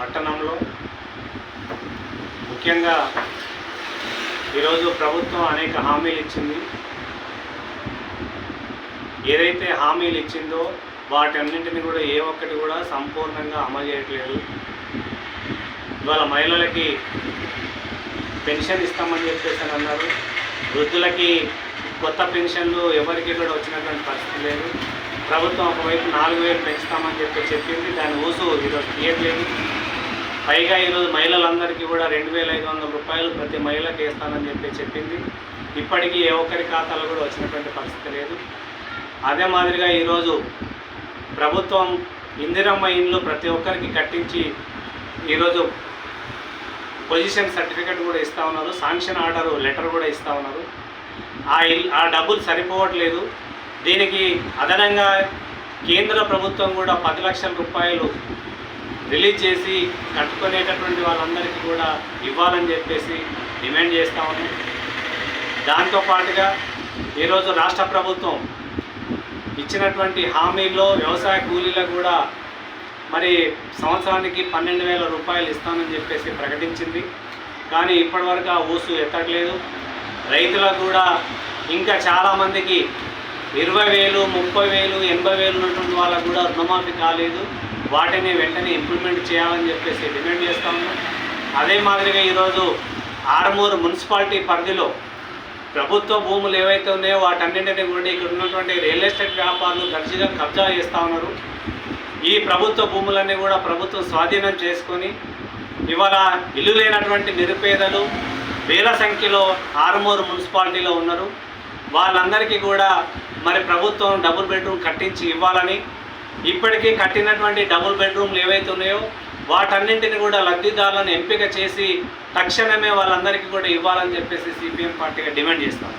పట్టణంలో. ముఖ్యంగా ఈరోజు ప్రభుత్వం అనేక హామీలు ఇచ్చింది. ఏదైతే హామీలు ఇచ్చిందో వాటన్నింటిని కూడా ఏ ఒక్కటి కూడా సంపూర్ణంగా అమలు చేయట్లేదు. ఇవాళ మహిళలకి పెన్షన్ ఇస్తామని చెప్పేసి అని అన్నారు. వృద్ధులకి కొత్త పెన్షన్లు ఎవరికి కూడా వచ్చినటువంటి పరిస్థితి లేదు. ప్రభుత్వం ఒకవైపు నాలుగు వేలు పెంచుతామని చెప్పి చెప్పింది. దాని ఊసు ఈరోజు తీయట్లేదు. పైగా ఈరోజు మహిళలందరికీ కూడా రెండు వేల ఐదు వందల రూపాయలు ప్రతి మహిళకి వేస్తానని చెప్పి చెప్పింది. ఇప్పటికీ ఏ ఒక్కరి ఖాతాలో కూడా వచ్చినటువంటి పరిస్థితి లేదు. అదే మాదిరిగా ఈరోజు ప్రభుత్వం ఇందిరమ్మ ఇండ్లు ప్రతి ఒక్కరికి కట్టించి ఈరోజు పొజిషన్ సర్టిఫికెట్ కూడా ఇస్తూ ఉన్నారు. శాంక్షన్ ఆర్డర్ లెటర్ కూడా ఇస్తూ ఉన్నారు. ఆ ఆ డబ్బులు సరిపోవట్లేదు. దీనికి అదనంగా కేంద్ర ప్రభుత్వం కూడా పది లక్షల రూపాయలు రిలీజ్ చేసి కట్టుకునేటటువంటి వాళ్ళందరికీ కూడా ఇవ్వాలని చెప్పేసి డిమాండ్ చేస్తూ ఉన్నాం దాంతోపాటుగా ఈరోజు రాష్ట్ర ప్రభుత్వం ఇచ్చినటువంటి హామీల్లో వ్యవసాయ కూలీలకు కూడా మరి సంవత్సరానికి పన్నెండు వేల రూపాయలు ఇస్తానని చెప్పేసి ప్రకటించింది. కానీ ఇప్పటివరకు ఆ ఊసు ఎత్తట్లేదు. రైతులకు కూడా ఇంకా చాలామందికి ఇరవై వేలు ముప్పై వేలు ఎనభై వేలు ఉన్నటువంటి వాళ్ళకు కూడా రుణమాఫీ కాలేదు. వాటిని వెంటనే ఇంప్లిమెంట్ చేయాలని చెప్పేసి డిమాండ్ చేస్తా ఉన్నాం. అదే మాదిరిగా ఈరోజు ఆరుమూరు మున్సిపాలిటీ పరిధిలో ప్రభుత్వ భూములు ఏవైతే ఉన్నాయో వాటన్నింటినీ కూడా ఇక్కడ ఉన్నటువంటి రియల్ ఎస్టేట్ వ్యాపారులు దర్శిగా కబ్జా చేస్తూ ఉన్నారు. ఈ ప్రభుత్వ భూములన్నీ కూడా ప్రభుత్వం స్వాధీనం చేసుకొని ఇవాళ ఇల్లు లేనటువంటి నిరుపేదలు వేల సంఖ్యలో ఆరుమూరు మున్సిపాలిటీలో ఉన్నారు. వాళ్ళందరికీ కూడా మరి ప్రభుత్వం డబుల్ బెడ్రూమ్ కట్టించి ఇవ్వాలని ఇప్పటికీ కట్టినటువంటి డబుల్ బెడ్రూమ్లు ఏవైతే ఉన్నాయో వాటన్నింటిని కూడా లబ్ధిదారులను ఎంపిక చేసి తక్షణమే వాళ్ళందరికీ కూడా ఇవ్వాలని చెప్పేసి సిపిఎం పార్టీగా డిమాండ్ చేస్తాం